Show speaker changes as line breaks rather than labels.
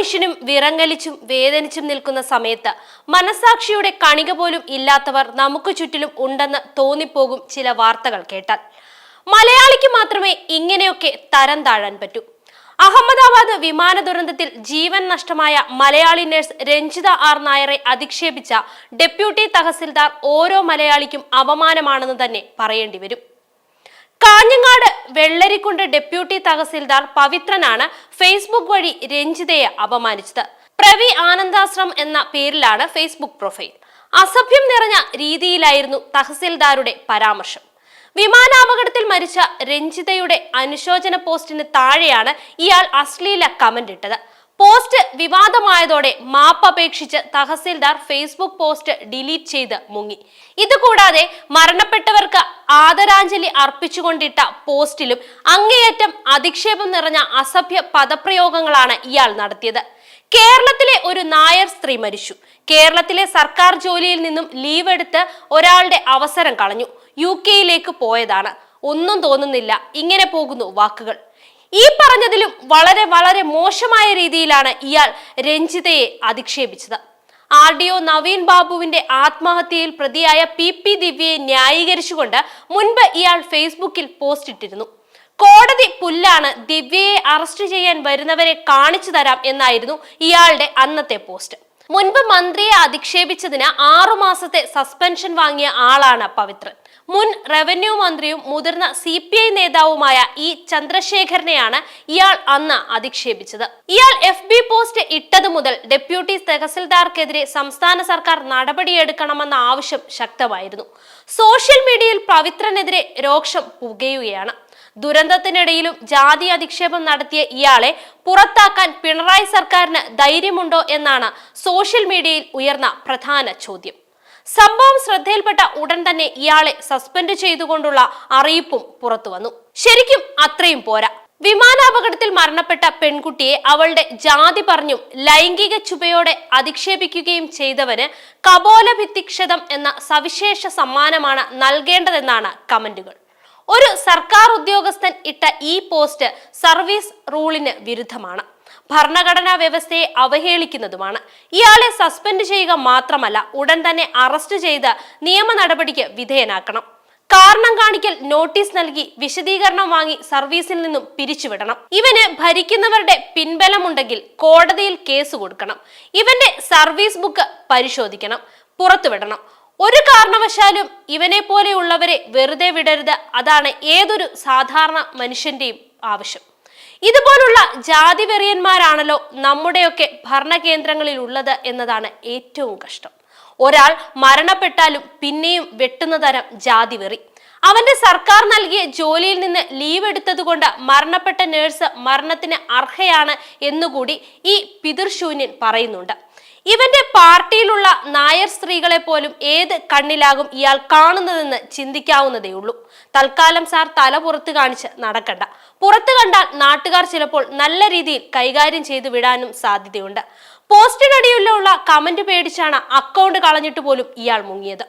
മനുഷ്യനും വിറങ്ങലിച്ചും വേദനിച്ചും നിൽക്കുന്ന സമയത്ത് മനസാക്ഷിയുടെ കണിക പോലും ഇല്ലാത്തവർ നമുക്ക് ചുറ്റിലും ഉണ്ടെന്ന് തോന്നിപ്പോകും ചില വാർത്തകൾ കേട്ടാൽ. മലയാളിക്ക് മാത്രമേ ഇങ്ങനെയൊക്കെ തരം താഴാൻ പറ്റൂ. അഹമ്മദാബാദ് വിമാന ദുരന്തത്തിൽ ജീവൻ നഷ്ടമായ മലയാളി നഴ്സ് രഞ്ജിത ആർ നായരെ അധിക്ഷേപിച്ച ഡെപ്യൂട്ടി തഹസിൽദാർ ഓരോ മലയാളിക്കും അപമാനമാണെന്ന് തന്നെ പറയേണ്ടി വരും. കാഞ്ഞങ്ങാട് വെള്ളരിക്കുണ്ട് ഡെപ്യൂട്ടി തഹസിൽദാർ പവിത്രനാണ് ഫേസ്ബുക്ക് വഴി രഞ്ജിതയെ അപമാനിച്ചത്. പ്രവി ആനന്ദാശ്രം എന്ന പേരിലാണ് ഫേസ്ബുക്ക് പ്രൊഫൈൽ. അസഭ്യം നിറഞ്ഞ രീതിയിലായിരുന്നു തഹസിൽദാരുടെ പരാമർശം. വിമാനാപകടത്തിൽ മരിച്ച രഞ്ജിതയുടെ അനുശോചന പോസ്റ്റിന് താഴെയാണ് ഇയാൾ അശ്ലീല കമന്റ് ഇട്ടത്. പോസ്റ്റ് വിവാദമായതോടെ മാപ്പ് മാപ്പപേക്ഷിച്ച് തഹസിൽദാർ ഫേസ്ബുക്ക് പോസ്റ്റ് ഡിലീറ്റ് ചെയ്ത് മുങ്ങി. ഇതുകൂടാതെ മരണപ്പെട്ടവർക്ക് ആദരാഞ്ജലി അർപ്പിച്ചുകൊണ്ടിട്ട പോസ്റ്റിലും അങ്ങേയറ്റം അധിക്ഷേപം നിറഞ്ഞ അസഭ്യ പദപ്രയോഗങ്ങളാണ് ഇയാൾ നടത്തിയത്. കേരളത്തിലെ ഒരു നായർ സ്ത്രീ മരിച്ചു. കേരളത്തിലെ സർക്കാർ ജോലിയിൽ നിന്നും ലീവ് എടുത്ത് ഒരാളുടെ അവസരം കളഞ്ഞു. യു കെയിലേക്ക് പോയതാണ്. ഒന്നും തോന്നുന്നില്ല. ഇങ്ങനെ പോകുന്നു വാക്കുകൾ. ഈ പറഞ്ഞതിലും വളരെ വളരെ മോശമായ രീതിയിലാണ് ഇയാൾ രഞ്ജിതയെ അധിക്ഷേപിച്ചത്. ആർ ഡി ഒ നവീൻ ബാബുവിന്റെ ആത്മഹത്യയിൽ പ്രതിയായ പി പി ദിവ്യയെ ന്യായീകരിച്ചുകൊണ്ട് മുൻപ് ഇയാൾ ഫേസ്ബുക്കിൽ പോസ്റ്റ് ഇട്ടിരുന്നു. കോടതി പുല്ലാണ് ദിവ്യയെ അറസ്റ്റ് ചെയ്യാൻ വരുന്നവരെ കാണിച്ചു തരാം എന്നായിരുന്നു ഇയാളുടെ അന്നത്തെ പോസ്റ്റ്. മുൻപ് മന്ത്രിയെ അധിക്ഷേപിച്ചതിന് ആറു മാസത്തെ സസ്പെൻഷൻ വാങ്ങിയ ആളാണ് പവിത്രൻ. മുൻ റവന്യൂ മന്ത്രിയും മുതിർന്ന സി പി ഐ നേതാവുമായ ഇ ചന്ദ്രശേഖരനെയാണ് ഇയാൾ അന്ന് അധിക്ഷേപിച്ചത്. ഇയാൾ എഫ് ബി പോസ്റ്റ് ഇട്ടതു മുതൽ ഡെപ്യൂട്ടി തഹസിൽദാർക്കെതിരെ സംസ്ഥാന സർക്കാർ നടപടിയെടുക്കണമെന്ന ആവശ്യം ശക്തമായിരുന്നു. സോഷ്യൽ മീഡിയയിൽ പവിത്രനെതിരെ രോക്ഷം പുകയുകയാണ്. ദുരന്തത്തിനിടയിലും ജാതി അധിക്ഷേപം നടത്തിയ ഇയാളെ പുറത്താക്കാൻ പിണറായി സർക്കാരിന് ധൈര്യമുണ്ടോ എന്നാണ് സോഷ്യൽ മീഡിയയിൽ ഉയർന്ന പ്രധാന ചോദ്യം. സംഭവം ശ്രദ്ധയിൽപ്പെട്ട ഉടൻ തന്നെ ഇയാളെ സസ്പെൻഡ് ചെയ്തുകൊണ്ടുള്ള അറിയിപ്പും പുറത്തുവന്നു ശരിക്കും അത്രയും പോരാ. വിമാനാപകടത്തിൽ മരണപ്പെട്ട പെൺകുട്ടിയെ അവളുടെ ജാതി പറഞ്ഞും ലൈംഗിക ചുവയോടെ അധിക്ഷേപിക്കുകയും ചെയ്തവന് കപോലഭിത്തിക്ഷതം എന്ന സവിശേഷ സമ്മാനമാണ് നൽകേണ്ടതെന്നാണ് കമന്റുകൾ. ഒരു സർക്കാർ ഉദ്യോഗസ്ഥൻ ഇട്ട ഈ പോസ്റ്റ് സർവീസ് റൂളിന് വിരുദ്ധമാണ്. ഭരണഘടനാ വ്യവസ്ഥയെ അവഹേളിക്കുന്നതുമാണ്. ഇയാളെ സസ്പെൻഡ് ചെയ്യുക മാത്രമല്ല ഉടൻ തന്നെ അറസ്റ്റ് ചെയ്ത് നിയമ നടപടിക്ക് വിധേയനാക്കണം. കാരണം കാണിക്കൽ നോട്ടീസ് നൽകി വിശദീകരണം വാങ്ങി സർവീസിൽ നിന്നും പിരിച്ചുവിടണം. ഇവന് ഭരിക്കുന്നവരുടെ പിൻബലമുണ്ടെങ്കിൽ കോടതിയിൽ കേസ് കൊടുക്കണം. ഇവന്റെ സർവീസ് ബുക്ക് പരിശോധിക്കണം പുറത്തുവിടണം. ഒരു കാരണവശാലും ഇവനെ പോലെയുള്ളവരെ വെറുതെ വിടരുത്. അതാണ് ഏതൊരു സാധാരണ മനുഷ്യന്റെയും ആവശ്യം. ഇതുപോലുള്ള ജാതി വെറിയന്മാരാണല്ലോ നമ്മുടെയൊക്കെ ഭരണകേന്ദ്രങ്ങളിൽ ഉള്ളത് എന്നതാണ് ഏറ്റവും കഷ്ടം. ഒരാൾ മരണപ്പെട്ടാലും പിന്നെയും വെട്ടുന്ന തരം ജാതി വെറി അവന്റെ സർക്കാർ നൽകിയ ജോലിയിൽ നിന്ന് ലീവ് എടുത്തതുകൊണ്ട് മരണപ്പെട്ട നേഴ്സ് മരണത്തിന് അർഹയാണ് എന്നുകൂടി ഈ പിതൃശൂന്യൻ പറയുന്നുണ്ട്. ഇവന്റെ പാർട്ടിയിലുള്ള നായർ സ്ത്രീകളെ പോലും ഏത് കണ്ണിലാകും ഇയാൾ കാണുന്നതെന്ന് ചിന്തിക്കാവുന്നതേ ഉള്ളൂ. തൽക്കാലം സാർ തല പുറത്ത് കാണിച്ച് നടക്കണ്ട. പുറത്ത് കണ്ടാൽ നാട്ടുകാർ ചിലപ്പോൾ നല്ല രീതിയിൽ കൈകാര്യം ചെയ്തു വിടാനും സാധ്യതയുണ്ട്. പോസ്റ്റിനടിയിലുള്ള കമന്റ് പേടിച്ചാണ് അക്കൗണ്ട് കളഞ്ഞിട്ട് പോലും ഇയാൾ മുങ്ങിയത്.